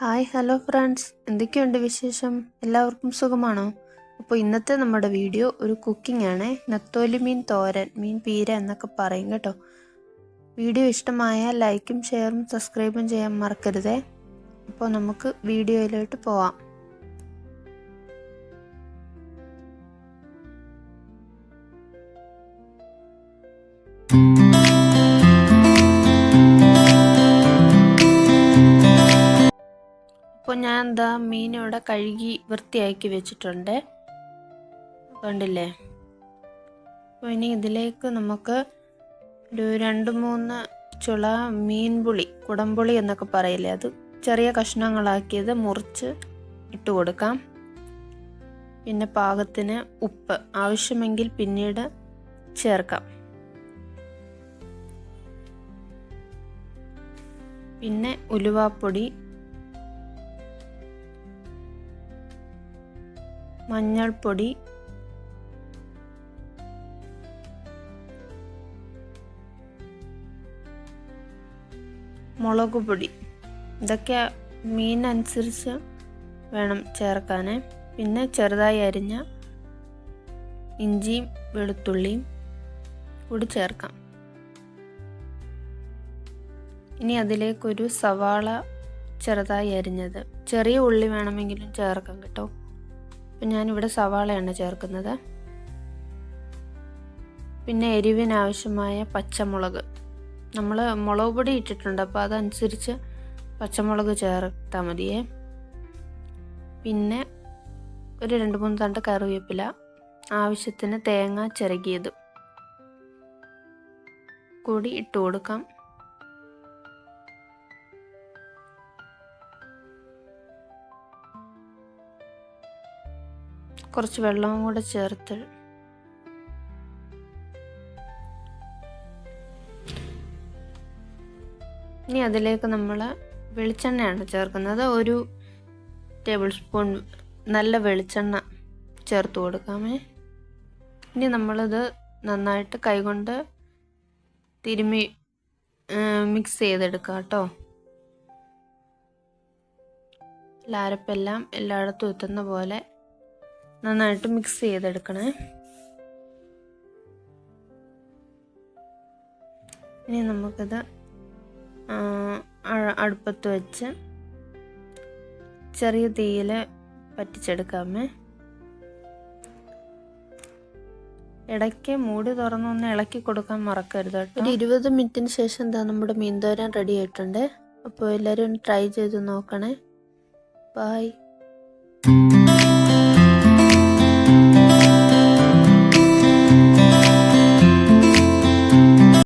Hi hello friends. എന്തൊക്കെയുണ്ട് വിശേഷം? എല്ലാവർക്കും സുഖമാണോ? അപ്പോൾ ഇന്നത്തെ നമ്മുടെ വീഡിയോ ഒരു കുക്കിംഗ് ആണ്. നത്തോലി മീൻ തോരൻ മീൻ പീര എന്നൊക്കെ പറയും കേട്ടോ. വീഡിയോ ഇഷ്ടമായാൽ ലൈക്കും ഷെയറും സബ്സ്ക്രൈബും ചെയ്യാൻ മറക്കരുതേ. അപ്പോൾ നമുക്ക് വീഡിയോയിലോട്ട് പോവാം. അപ്പോൾ ഞാൻ എന്താ മീൻ ഇവിടെ കഴുകി വൃത്തിയാക്കി വെച്ചിട്ടുണ്ട്. കണ്ടില്ലേ? അപ്പോൾ ഇനി ഇതിലേക്ക് നമുക്ക് ഒരു രണ്ട് മൂന്ന് ചുള മീൻപുളി കുടംപുളി എന്നൊക്കെ പറയില്ലേ? അത് ചെറിയ കഷ്ണങ്ങളാക്കിയത് മുറിച്ച് ഇട്ട് കൊടുക്കാം. പിന്നെ പാകത്തിന് ഉപ്പ് ആവശ്യമെങ്കിൽ പിന്നീട് ചേർക്കാം. പിന്നെ ഉലുവാപ്പൊടി മഞ്ഞൾപ്പൊടി. മുളക് പൊടി ഇതൊക്കെ മീനനുസരിച്ച് വേണം ചേർക്കാൻ പിന്നെ ചെറുതായി അരിഞ്ഞ ഇഞ്ചിയും വെളുത്തുള്ളിയും കൂടി ചേർക്കാം. ഇനി അതിലേക്കൊരു സവാള ചെറുതായി അരിഞ്ഞത്. ചെറിയ ഉള്ളി വേണമെങ്കിലും ചേർക്കാം കേട്ടോ. അപ്പം ഞാനിവിടെ സവാളയാണ് ചേർക്കുന്നത്. പിന്നെ എരിവിനാവശ്യമായ പച്ചമുളക്. നമ്മൾ മുളക് പൊടി ഇട്ടിട്ടുണ്ട് അപ്പോൾ അതനുസരിച്ച് പച്ചമുളക് ചേർത്താൽ മതിയേ. പിന്നെ ഒരു രണ്ട് മൂന്ന് തണ്ട് കറിവേപ്പില ആവശ്യത്തിന് തേങ്ങ ചിരകിയത് കൂടി ഇട്ട് കൊടുക്കാം. കുറച്ച് വെള്ളവും കൂടെ ചേർത്ത് ഇനി അതിലേക്ക് നമ്മൾ വെളിച്ചെണ്ണയാണ് ചേർക്കുന്നത്. ഒരു ടേബിൾ സ്പൂൺ നല്ല വെളിച്ചെണ്ണ ചേർത്ത് കൊടുക്കാമേ. ഇനി നമ്മളിത് നന്നായിട്ട് കൈകൊണ്ട് തിരുമി മിക്സ് ചെയ്തെടുക്കാം കേട്ടോ. ലാരപ്പെല്ലാം എല്ലായിടത്തും എത്തുന്ന പോലെ നന്നായിട്ട് മിക്സ് ചെയ്തെടുക്കണേ. ഇനി നമുക്കിത് അടുപ്പത്ത് വെച്ച് ചെറിയ തീയിൽ പറ്റിച്ചെടുക്കാമേ ഇടയ്ക്ക് മൂടി തുറന്നൊന്ന് ഇളക്കി കൊടുക്കാൻ മറക്കരുത് കേട്ടോ. ഒരു ഇരുപത് മിനിറ്റിന് ശേഷം എന്താ നമ്മുടെ മീൻ തോരാൻ റെഡി ആയിട്ടുണ്ട്. അപ്പോൾ എല്ലാവരും ഒന്ന് ട്രൈ ചെയ്ത് നോക്കണേ. ബായ്